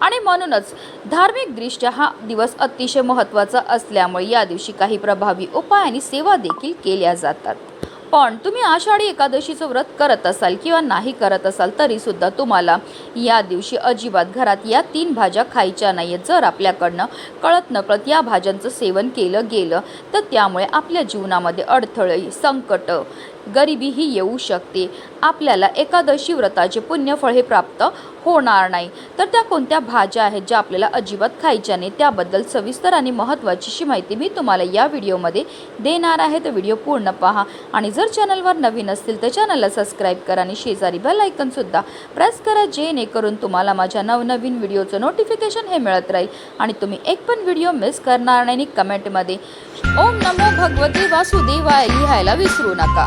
आणि म्हणूनच धार्मिकदृष्ट्या हा दिवस अतिशय महत्त्वाचा असल्यामुळे या दिवशी काही प्रभावी उपाय आणि सेवा देखील केल्या जातात. पण तुम्ही आषाढी एकादशीचं व्रत करत असाल किंवा नाही करत असाल तरीसुद्धा तुम्हाला या दिवशी अजिबात घरात या तीन भाज्या खायच्या नाही आहेत जर आपल्याकडनं कळत नकळत या भाज्यांचं सेवन केलं गेलं तर त्यामुळे आपल्या जीवनामध्ये अडथळे संकट गरिबी ही येऊ शकते. आपल्याला एकादशी व्रताचे पुण्यफळ हे प्राप्त होणार नाही. तर त्या कोणत्या भाज्या आहेत ज्या आपल्याला अजिबात खायच्या नाही? त्याबद्दल सविस्तर आणि महत्त्वाची अशी माहिती मी तुम्हाला या व्हिडिओमध्ये देणार आहे. तर व्हिडिओ पूर्ण पहा. आणि जर चॅनलवर नवीन असतील तर चॅनलला सबस्क्राईब करा आणि शेजारी बेल आयकनसुद्धा प्रेस करा जेणेकरून तुम्हाला माझ्या नवनवीन व्हिडिओचं नोटिफिकेशन हे मिळत राहील. आणि तुम्ही एक पण व्हिडिओ मिस करणार नाही कमेंटमध्ये. ओम नमो भगवती वासुदेवाय लिहायला विसरू नका.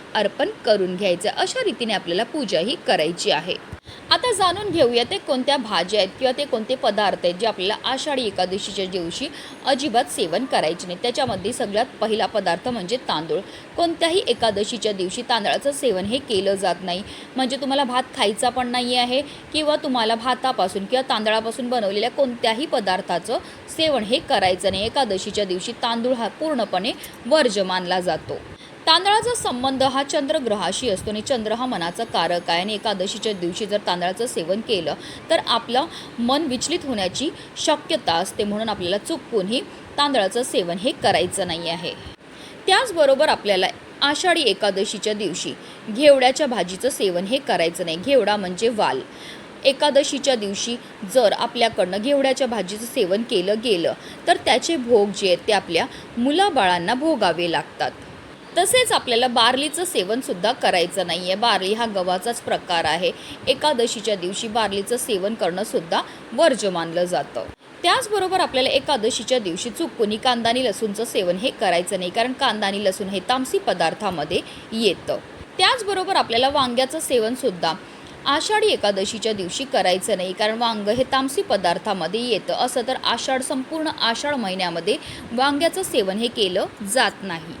अर्पण करून घ्यायचं. अशा रीतीने आपल्याला पूजा ही करायची आहे. आता जाणून घेऊया ते कोणत्या भाज्या आहेत किंवा ते कोणते पदार्थ आहेत जे आपल्याला आषाढी एकादशीच्या दिवशी अजिबात सेवन करायचे नाही. त्याच्यामध्ये सगळ्यात पहिला पदार्थ म्हणजे तांदूळ. कोणत्याही एकादशीच्या दिवशी तांदळाचं सेवन हे केलं जात नाही. म्हणजे तुम्हाला भात खायचा पण नाही आहे किंवा तुम्हाला भातापासून किंवा तांदळापासून बनवलेल्या कोणत्याही पदार्थाचं सेवन हे करायचं नाही. एकादशीच्या दिवशी तांदूळ हा पूर्णपणे वर्ज्य मानला जातो. तांदळाचा संबंध हा चंद्रग्रहाशी असतो आणि चंद्र हा मनाचा कारक आहे. आणि एकादशीच्या दिवशी जर तांदळाचं सेवन केलं तर आपलं मन विचलित होण्याची शक्यता असते म्हणून आपल्याला चुकूनही तांदळाचं सेवन हे करायचं नाही आहे. त्याचबरोबर आपल्याला आषाढी एकादशीच्या दिवशी घेवड्याच्या भाजीचं सेवन हे करायचं नाही. घेवडा म्हणजे वाल. एकादशीच्या दिवशी जर आपल्याकडनं घेवड्याच्या भाजीचं सेवन केलं गेलं तर त्याचे भोग जे आहेत ते आपल्या मुलाबाळांना भोगावे लागतात. तसेच आपल्याला बार्लीचं सेवनसुद्धा करायचं नाही आहे बार्ली हा गव्हाचाच प्रकार आहे. एकादशीच्या दिवशी बार्लीचं सेवन करणंसुद्धा वर्ज्य मानलं जातं. त्याचबरोबर आपल्याला एकादशीच्या दिवशी चुकून कांदानी लसूणचं सेवन हे करायचं नाही कारण कांदानी लसूण हे तामसी पदार्थामध्ये येतं. त्याचबरोबर आपल्याला वांग्याचं सेवनसुद्धा आषाढी एकादशीच्या दिवशी करायचं नाही कारण वांग हे तामसी पदार्थामध्ये येतं. असं तर आषाढ संपूर्ण आषाढ महिन्यामध्ये वांग्याचं सेवन हे केलं जात नाही.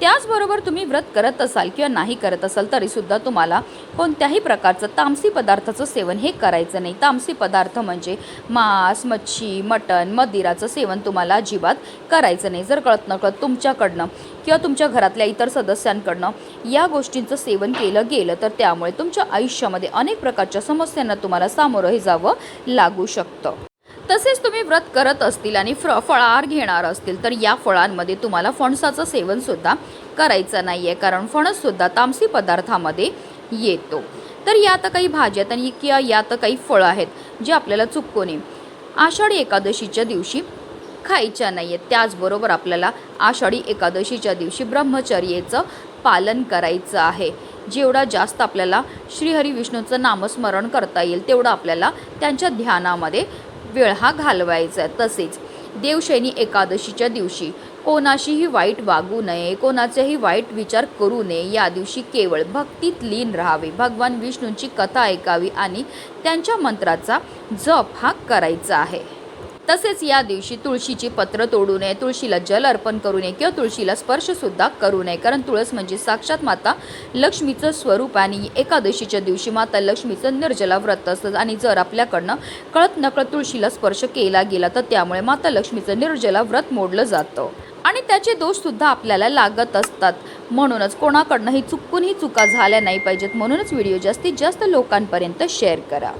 त्याचबरोबर तुम्ही व्रत करत असाल किंवा नाही करत असाल तरीसुद्धा तुम्हाला कोणत्याही प्रकारचं तामसी पदार्थाचं सेवन हे करायचं नाही. तामसी पदार्थ म्हणजे मांस मच्छी मटण मदिराचं सेवन तुम्हाला अजिबात करायचं नाही. जर कळत नकळत तुमच्याकडनं किंवा तुमच्या घरातल्या इतर सदस्यांकडनं या गोष्टींचं सेवन केलं गेलं तर त्यामुळे तुमच्या आयुष्यामध्ये अनेक प्रकारच्या समस्यांना तुम्हाला सामोरं हे जावं लागू शकतं. तसेच तुम्ही व्रत करत असतील आणि फ्र फळाहार घेणार असतील तर या फळांमध्ये तुम्हाला फणसाचं सेवनसुद्धा करायचं नाही आहे कारण फणससुद्धा तामसी पदार्थामध्ये येतो. तर या तर काही भाज्या आहेत आणि किंवा या तर काही फळं आहेत जे आपल्याला चुककोने आषाढी एकादशीच्या दिवशी खायच्या नाही आहेत त्याचबरोबर आपल्याला आषाढी एकादशीच्या दिवशी ब्रह्मचर्येचं पालन करायचं आहे. जेवढा जास्त आपल्याला श्रीहरी विष्णूचं नामस्मरण करता येईल तेवढं आपल्याला त्यांच्या ध्यानामध्ये वेळ हा घालवायचा आहे. तसेच देवशैनी एकादशीच्या दिवशी कोणाशीही वाईट वागू नये कोणाचेही वाईट विचार करू नये या दिवशी केवळ भक्तीत लीन राहावे. भगवान विष्णूंची कथा ऐकावी आणि त्यांच्या मंत्राचा जप हा करायचा आहे. तसेच या दिवशी तुळशीची पत्र तोडू नये तुळशीला जल अर्पण करू नये किंवा तुळशीला स्पर्शसुद्धा करू नये. कारण तुळस म्हणजे साक्षात माता लक्ष्मीचं स्वरूप आणि एकादशीच्या दिवशी माता लक्ष्मीचं निर्जला व्रत असतं. आणि जर आपल्याकडनं कळत नकळत तुळशीला स्पर्श केला गेला तर त्यामुळे माता लक्ष्मीचं निर्जला व्रत मोडलं जातं. आणि त्याचे दोषसुद्धा आपल्याला लागत असतात. म्हणूनच कोणाकडनंही चुकूनही चुका झाल्या नाही पाहिजेत. म्हणूनच व्हिडिओ जास्तीत जास्त लोकांपर्यंत शेअर करा.